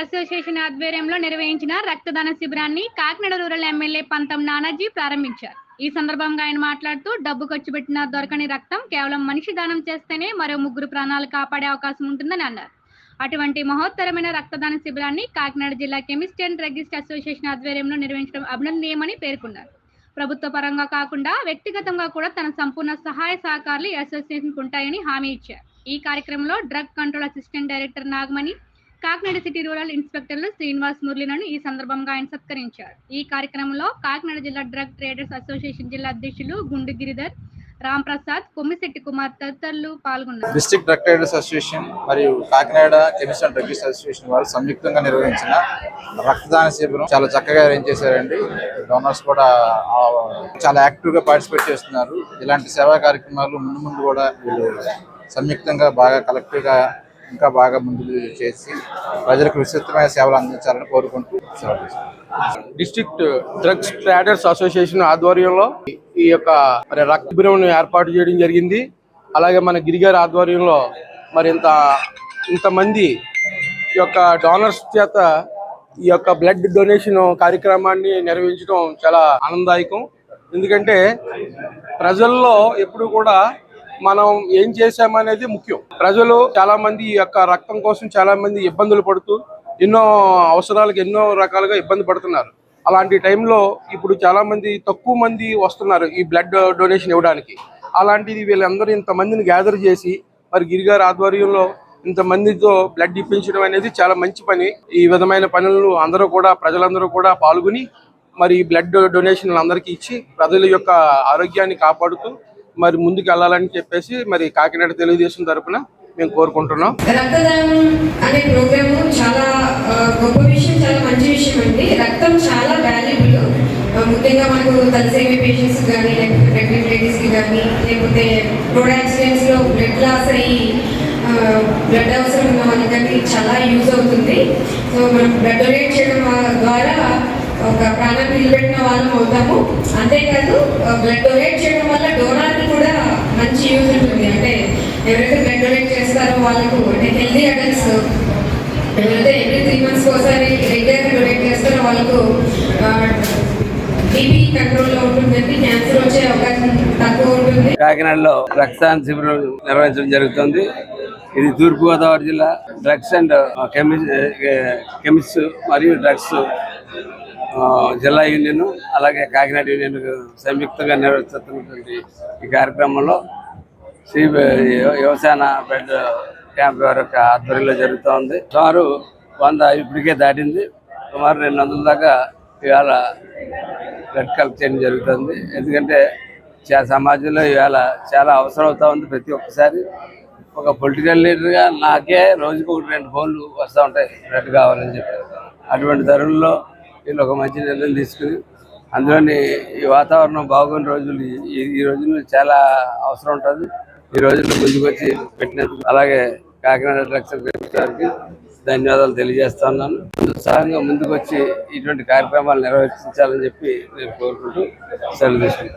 Association ఆధ్వర్యంలో నిర్వహించిన రక్తదాన శిబిరాన్ని కాకినాడ రూరల్ ఎమ్మెల్యే పంతం నానాజీ ప్రారంభించారు. ఈ సందర్భంగా ఆయన మాట్లాడుతూ డబ్బు ఖర్చు పెట్టిన దొరకని రక్తం కేవలం మనిషి దానం చేస్తేనే మరో ముగ్గురు ప్రాణాలు కాపాడే అవకాశం ఉంటుందని అన్నారు. అటువంటి మహోత్తరమైన రక్తదాన శిబిరాన్ని కాకినాడ జిల్లా కెమిస్ట్ అండ్ డ్రగిస్ట్ అసోసియేషన్ ఆధ్వర్యంలో నిర్వహించడం అభినందనీయమని పేర్కొన్నారు. ప్రభుత్వ పరంగా కాకుండా వ్యక్తిగతంగా కూడా తన సంపూర్ణ సహాయ సహకారాలు ఈ ఉంటాయని హామీ ఇచ్చారు. ఈ కార్యక్రమంలో drug control assistant director Nagamani Kakinada city rural ఇన్స్పెక్టర్లు Srinivas మురళిలను ఈ సందర్భంగా ఆయన సత్కరించారు. ఈ కార్యక్రమంలో కాకినాడ జిల్లా డ్రగ్ ట్రేడర్స్ అసోసియేషన్ జిల్లా అధ్యక్షులు గుండు గిరిధర్ రామ్ ప్రసాద్ కొమ్మిశెట్టి కుమార్ తదితరులు పాల్గొన్నారు. డిస్ట్రిక్ట్ డ్రగ్ ట్రేడర్స్ అసోసియేషన్ మరియు కాకినాడ కెమిస్ట్ అండ్ అసోసియేషన్ వారు సంయుక్తంగా నిర్వహించిన రక్తదాన శిబిరం చాలా చక్కగా అరేంజ్ చేశారండి. డోనర్స్ కూడా చాలా యాక్టివ్గా పార్టిసిపేట్ చేస్తున్నారు. ఇలాంటి సేవా కార్యక్రమాలు ముందు ముందు కూడా వీళ్ళు సంయుక్తంగా బాగా కలెక్టివ్గా ఇంకా బాగా ముందుకు చేసి ప్రజలకు విస్తృతమైన సేవలు అందించాలని కోరుకుంటూ డిస్ట్రిక్ట్ డ్రగ్స్ ట్రేడర్స్ అసోసియేషన్ ఆధ్వర్యంలో ఈ యొక్క మరి రక్త శిబిరం ఏర్పాటు చేయడం జరిగింది. అలాగే మన గిరిగారి ఆధ్వర్యంలో మరి ఇంత ఇంతమంది ఈ యొక్క డోనర్స్ చేత ఈ యొక్క బ్లడ్ డొనేషన్ కార్యక్రమాన్ని నిర్వహించడం చాలా ఆనందదాయకం. ఎందుకంటే ప్రజల్లో ఎప్పుడు కూడా మనం ఏం చేశామనేది ముఖ్యం. ప్రజలు చాలా మంది ఈ యొక్క రక్తం కోసం చాలా మంది ఇబ్బందులు పడుతూ ఎన్నో అవసరాలకు ఎన్నో రకాలుగా ఇబ్బంది పడుతున్నారు. అలాంటి టైంలో ఇప్పుడు చాలా మంది తక్కువ మంది వస్తున్నారు ఈ బ్లడ్ డొనేషన్ ఇవ్వడానికి. అలాంటిది వీళ్ళందరూ ఇంతమందిని గ్యాదర్ చేసి మరి గిరిగారి ఆధ్వర్యంలో ఇంతమందితో బ్లడ్ ఇప్పించడం అనేది చాలా మంచి పని. ఈ విధమైన పనులను అందరూ కూడా ప్రజలందరూ కూడా పాల్గొని మరి ఈ బ్లడ్ డొనేషన్ అందరికీ ఇచ్చి ప్రజల యొక్క ఆరోగ్యాన్ని కాపాడుతూ మరి ముందుకు వెళ్ళాలని చెప్పేసి మరి కాకినాడ తెలుగుదేశం తరఫున మేము కోరుకుంటున్నాం. రక్తదానం అనే ప్రోగ్రాము చాలా గొప్ప విషయం చాలా మంచి విషయం అండి. రక్తం చాలా వాల్యుబుల్ ముఖ్యంగా మనకు తలసేమి పేషెంట్స్ కానీ లేకపోతే ప్రెగ్నెంట్ లేడీస్కి కానీ లేకపోతే రోడ్ యాక్సిడెంట్స్లో బ్లడ్ లాస్ అయ్యి బ్లడ్ అవసరం ఉన్న వాళ్ళకి చాలా యూజ్ అవుతుంది. సో మనం బ్లడ్ డొనేట్ చేయడం ద్వారా ఒక ప్రాణాన్ని నిలబెట్టిన వాళ్ళం అవుతాము. అంతేకాదు బ్లడ్ డొనేట్ చేయడం వల్ల డోనార్కి కూడా మంచి యూజ్ ఉంటుంది. అంటే ఎవరైతే బ్లడ్ డొనేట్ చేస్తారో వాళ్ళకు అంటే హెల్దీ అడల్ట్స్ ఎవరైతే ఎవ్రీ త్రీ మంత్స్కి ఒకసారి రెగ్యులర్గా డొనేట్ చేస్తారో వాళ్ళకు బీపీ కంట్రోల్లో ఉంటుందండి క్యాన్సర్ వచ్చే అవకాశం తక్కువ ఉంటుంది. కాకినాడలో రక్తదాన శిబిరం నిర్వహించడం జరుగుతుంది. ఇది తూర్పుగోదావరి జిల్లా. డ్రగ్స్ అండ్ కెమిస్ట్ కెమిస్ట్ మరియు డ్రగ్స్ జిల్లా యూనియన్ అలాగే కాకినాడ యూనియన్ సంయుక్తంగా నిర్వహిస్తున్నటువంటి ఈ కార్యక్రమంలో శ్రీ యువసేన బెడ్ క్యాంప్ వారి యొక్క ఆధ్వర్యంలో జరుగుతోంది సుమారు వంద ఇప్పటికే దాటింది. సుమారు రెండు వందల దాకా ఇవాళ బ్లడ్ కలెక్ట్ చేయడం జరుగుతుంది. ఎందుకంటే చా- సమాజంలో ఇవాళ చాలా అవసరం అవుతా ఉంది ప్రతి ఒక్కసారి. ఒక పొలిటికల్ లీడర్గా నాకే రోజుకు రెండు ఫోన్లు వస్తూ ఉంటాయి. బ్లడ్ కావాలని చెప్పి. అటువంటి ధరల్లో వీళ్ళు ఒక మంచి నిర్ణయం తీసుకుని అందులోని ఈ వాతావరణం బాగున్న రోజులు ఈ- రోజుల్లో చాలా అవసరం ఉంటుంది. ఈ రోజుల్లో ముందుకు వచ్చి పెట్టినందుకు అలాగే కాకినాడ డ్రగ్స్ గారికి ధన్యవాదాలు తెలియజేస్తున్నాను ఉత్సాహంగా ముందుకొచ్చి ఇటువంటి కార్యక్రమాలు నిర్వహించాలని చెప్పి నేను కోరుకుంటూ సెలవు తీసుకుంటాను